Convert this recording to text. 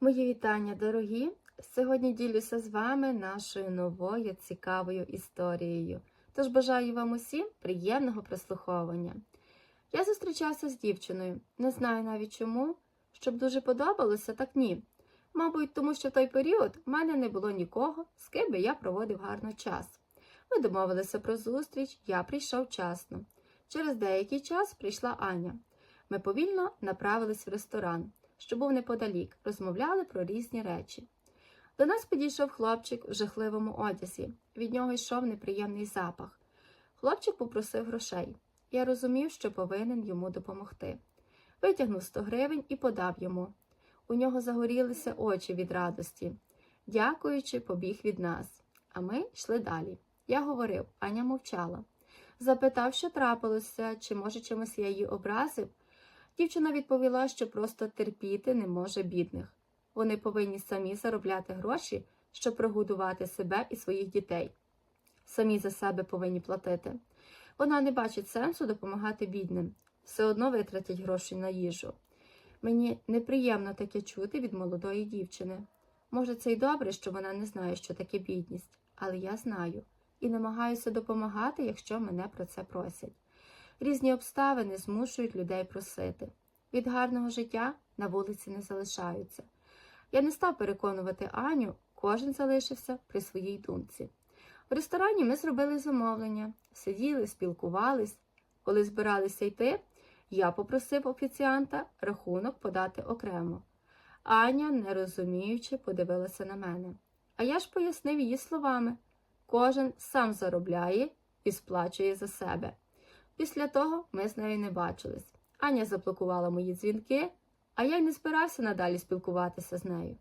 Мої вітання, дорогі! Сьогодні ділюся з вами нашою новою цікавою історією. Тож бажаю вам усім приємного прослуховування. Я зустрічався з дівчиною, не знаю навіть чому, щоб дуже подобалося, так ні. Мабуть, тому що в той період в мене не було нікого, з ким би я проводив гарно час. Ми домовилися про зустріч, я прийшов вчасно. Через деякий час прийшла Аня. Ми повільно направились в ресторан що був неподалік, розмовляли про різні речі. До нас підійшов хлопчик в жахливому одязі. Від нього йшов неприємний запах. Хлопчик попросив грошей. Я розумів, що повинен йому допомогти. Витягнув 100 гривень і подав йому. У нього загорілися очі від радості. Дякуючи, побіг від нас. А ми йшли далі. Я говорив, Аня мовчала. Запитав, що трапилося, чи, може, чимось я її образив. Дівчина відповіла, що просто терпіти не може бідних. Вони повинні самі заробляти гроші, щоб прогодувати себе і своїх дітей. Самі за себе повинні платити. Вона не бачить сенсу допомагати бідним, все одно витратять гроші на їжу. Мені неприємно таке чути від молодої дівчини. Може, це й добре, що вона не знає, що таке бідність, але я знаю і намагаюся допомагати, якщо мене про це просять. Різні обставини змушують людей просити. Від гарного життя на вулиці не залишаються. Я не став переконувати Аню, кожен залишився при своїй думці. В ресторані ми зробили замовлення, сиділи, спілкувались. Коли збиралися йти, я попросив офіціанта рахунок подати окремо. Аня, не розуміючи, подивилася на мене. А я ж пояснив її словами кожен сам заробляє і сплачує за себе. Після того ми з нею не бачились. Аня заблокувала мої дзвінки, а я й не збирався надалі спілкуватися з нею.